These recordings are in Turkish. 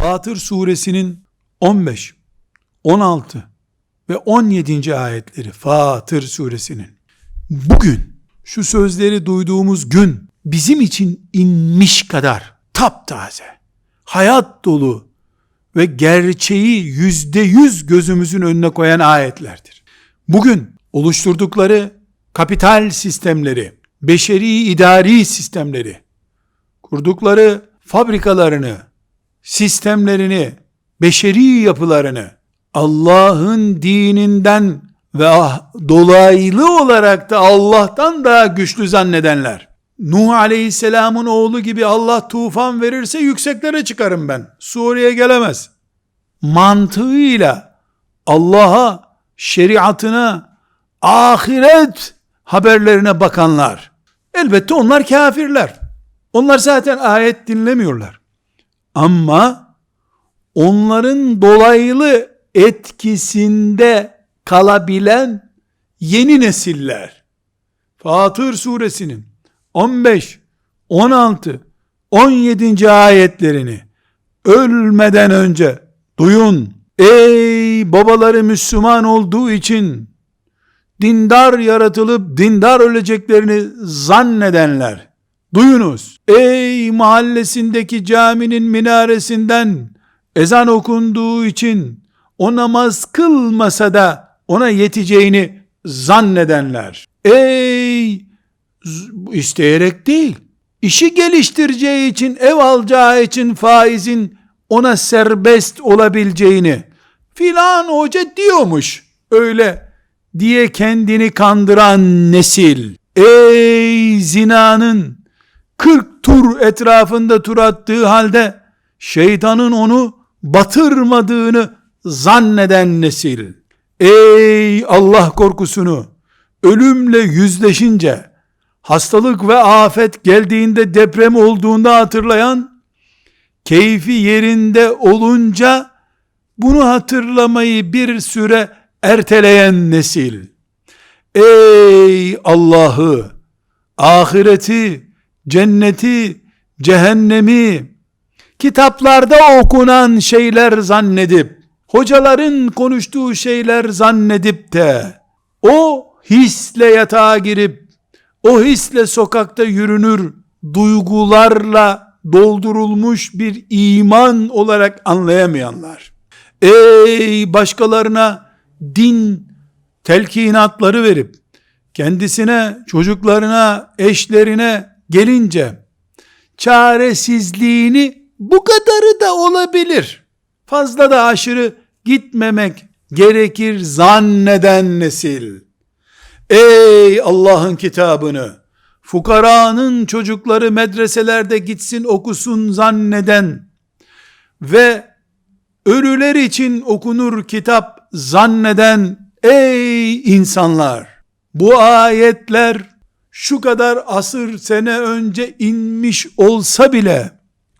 Fatır suresinin 15, 16 ve 17. ayetleri Fatır suresinin. Bugün şu sözleri duyduğumuz gün bizim için inmiş kadar taptaze, hayat dolu ve gerçeği yüzde yüz gözümüzün önüne koyan ayetlerdir. Bugün oluşturdukları kapital sistemleri, beşeri idari sistemleri, kurdukları fabrikalarını, sistemlerini, beşeri yapılarını Allah'ın dininden ve ah- dolaylı olarak da Allah'tan daha güçlü zannedenler. Nuh aleyhisselamın oğlu gibi Allah tufan verirse yükseklere çıkarım ben. Suriye gelemez. Mantığıyla Allah'a, şeriatına, ahiret haberlerine bakanlar. Elbette onlar kafirler. Onlar zaten ayet dinlemiyorlar. Ama onların dolaylı etkisinde kalabilen yeni nesiller. Fatır suresinin 15, 16, 17. ayetlerini ölmeden önce duyun. Ey babaları Müslüman olduğu için dindar yaratılıp dindar öleceklerini zannedenler. Duyunuz. Ey mahallesindeki caminin minaresinden ezan okunduğu için o namaz kılmasa da ona yeteceğini zannedenler. Ey isteyerek değil, işi geliştireceği için, ev alacağı için faizin ona serbest olabileceğini filan hoca diyormuş öyle diye kendini kandıran nesil. Ey zinanın 40 tur etrafında tur attığı halde şeytanın onu batırmadığını zanneden nesil. Ey Allah korkusunu ölümle yüzleşince hastalık ve afet geldiğinde deprem olduğunda hatırlayan keyfi yerinde olunca bunu hatırlamayı bir süre erteleyen nesil. Ey Allah'ı, ahireti, cenneti, cehennemi, kitaplarda okunan şeyler zannedip, hocaların konuştuğu şeyler zannedip de, o hisle yatağa girip, o hisle sokakta yürünür, duygularla doldurulmuş bir iman olarak anlayamayanlar. Ey başkalarına din telkinatları verip, kendisine, çocuklarına, eşlerine gelince, çaresizliğini bu kadarı da olabilir. Fazla da aşırı gitmemek gerekir zanneden nesil. Ey Allah'ın kitabını, fukaranın çocukları medreselerde gitsin okusun zanneden ve ölüler için okunur kitap zanneden ey insanlar! Bu ayetler şu kadar asır sene önce inmiş olsa bile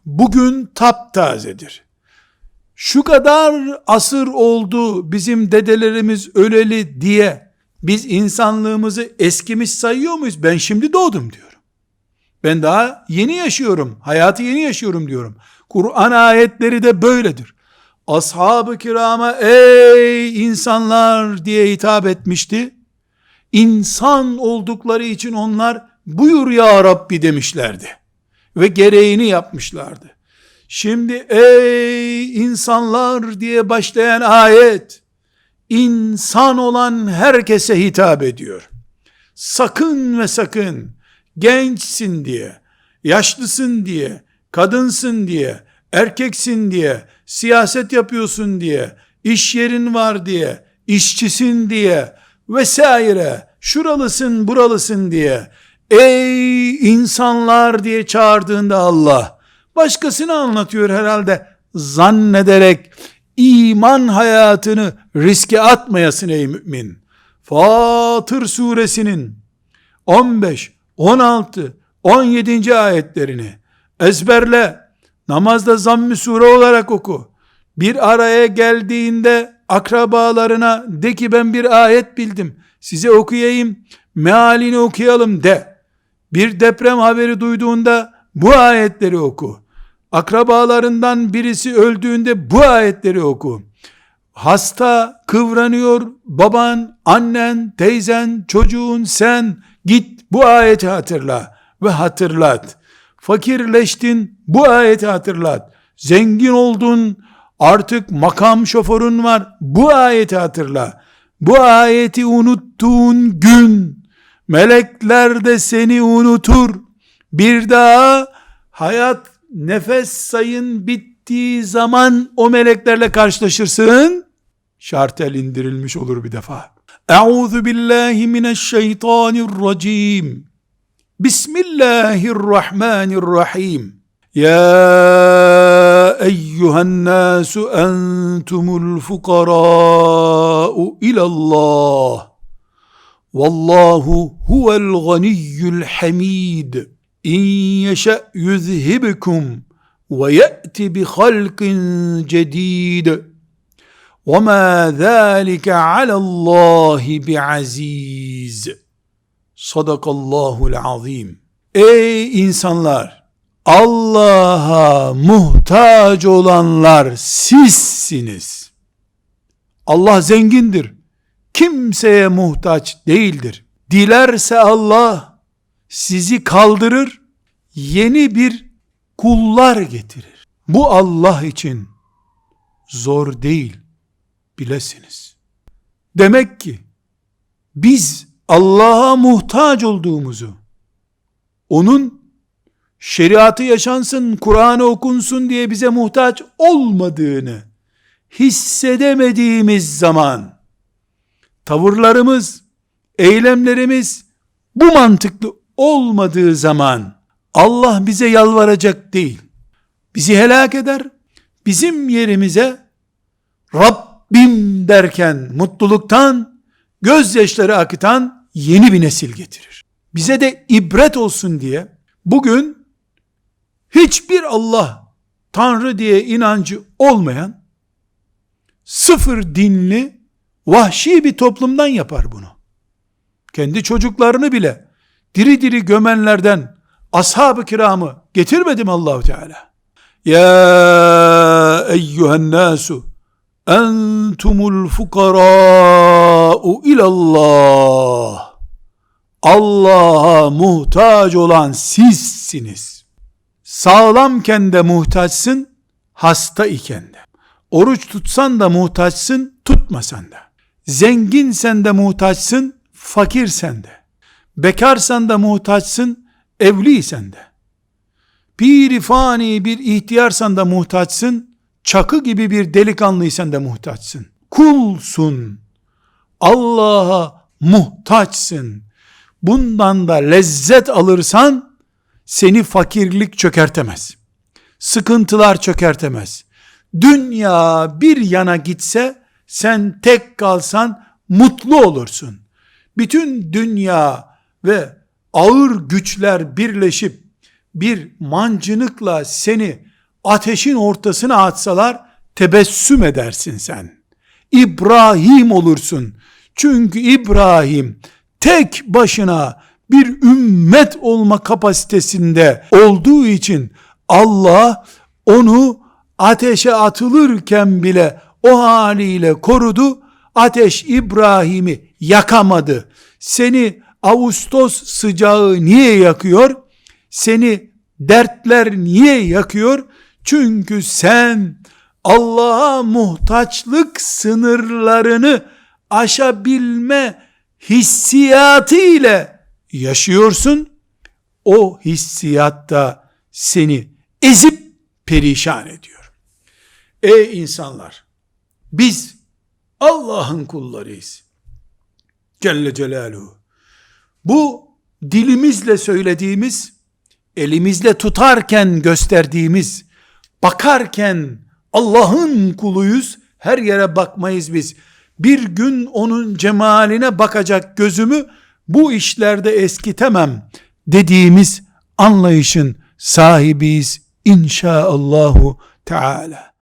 bugün taptazedir. Şu kadar asır oldu bizim dedelerimiz öleli diye biz insanlığımızı eskimiş sayıyor muyuz? Ben şimdi doğdum diyorum. Ben daha yeni yaşıyorum. Hayatı yeni yaşıyorum diyorum. Kur'an ayetleri de böyledir. Ashab-ı kirama ey insanlar diye hitap etmişti. İnsan oldukları için onlar buyur ya Rabbi demişlerdi. Ve gereğini yapmışlardı. Şimdi ey insanlar diye başlayan ayet insan olan herkese hitap ediyor. Sakın ve sakın gençsin diye, yaşlısın diye, kadınsın diye, erkeksin diye, siyaset yapıyorsun diye, iş yerin var diye, işçisin diye vesaire, şuralısın buralısın diye, ey insanlar diye çağırdığında Allah, başkasını anlatıyor herhalde zannederek iman hayatını riske atmayasın ey mümin. Fatır suresinin 15, 16, 17. ayetlerini ezberle. Namazda zamm-ı sure olarak oku. Bir araya geldiğinde akrabalarına de ki ben bir ayet bildim. Size okuyayım. Mealini okuyalım de. Bir deprem haberi duyduğunda bu ayetleri oku. Akrabalarından birisi öldüğünde bu ayetleri oku. Hasta kıvranıyor baban, annen, teyzen, çocuğun, sen git bu ayeti hatırla ve hatırlat. Fakirleştin bu ayeti hatırlat. Zengin oldun artık makam şoförün var bu ayeti hatırla. Bu ayeti unuttuğun gün melekler de seni unutur. Bir daha hayat nefes sayın bittiği zaman o meleklerle karşılaşırsın. Şartel indirilmiş olur bir defa. Euzu billahi mineşşeytanirracim. Bismillahirrahmanirrahim. Ya eyyühen nâsu entumul fukarâ'u ilallah. Vallahu huvel ganiyyul hamid. İn yeşe yüzhibikum ve ye'ti bi halkin cedid. Ve ma zâlike alallahi bi aziz. Sadakallahul azim. Ey insanlar! Allah'a muhtaç olanlar sizsiniz. Allah zengindir. Kimseye muhtaç değildir. Dilerse Allah sizi kaldırır, yeni bir kullar getirir. Bu Allah için zor değil bilesiniz. Demek ki biz Allah'a muhtaç olduğumuzu, onun şeriatı yaşansın, Kur'an'ı okunsun diye bize muhtaç olmadığını hissedemediğimiz zaman tavırlarımız, eylemlerimiz bu mantıklı olmadığı zaman Allah bize yalvaracak değil. Bizi helak eder. Bizim yerimize Rabbim derken mutluluktan gözyaşları akıtan yeni bir nesil getirir. Bize de ibret olsun diye bugün hiçbir Allah Tanrı diye inancı olmayan sıfır dinli vahşi bir toplumdan yapar bunu. Kendi çocuklarını bile diri diri gömenlerden ashab-ı kiramı getirmedi mi Allahu Teala? Ya eyyühen nasu entumul fukara'u ilallah. Allah'a muhtaç olan sizsiniz. Sağlamken de muhtaçsın, hasta iken de. Oruç tutsan da muhtaçsın, tutmasan da. Zenginsen de muhtaçsın, fakirsen de. Bekarsan da muhtaçsın, evliysen de. Piri fani bir ihtiyarsan da muhtaçsın, çakı gibi bir delikanlıysan da muhtaçsın. Kulsun. Allah'a muhtaçsın. Bundan da lezzet alırsan seni fakirlik çökertemez. Sıkıntılar çökertemez. Dünya bir yana gitse sen tek kalsan mutlu olursun. Bütün dünya ve ağır güçler birleşip bir mancınıkla seni ateşin ortasına atsalar tebessüm edersin sen. İbrahim olursun. Çünkü İbrahim tek başına bir ümmet olma kapasitesinde olduğu için Allah onu ateşe atılırken bile o haliyle korudu. Ateş İbrahim'i yakamadı. Seni Ağustos sıcağı niye yakıyor? Seni dertler niye yakıyor? Çünkü sen Allah'a muhtaçlık sınırlarını aşabilme hissiyatı ile yaşıyorsun. O hissiyatta seni ezip perişan ediyor. Ey insanlar! Biz Allah'ın kullarıyız. Celle Celaluhu. Bu dilimizle söylediğimiz, elimizle tutarken gösterdiğimiz, bakarken Allah'ın kuluyuz, her yere bakmayız biz. Bir gün onun cemaline bakacak gözümü bu işlerde eskitemem dediğimiz anlayışın sahibiyiz inşaallahu teala.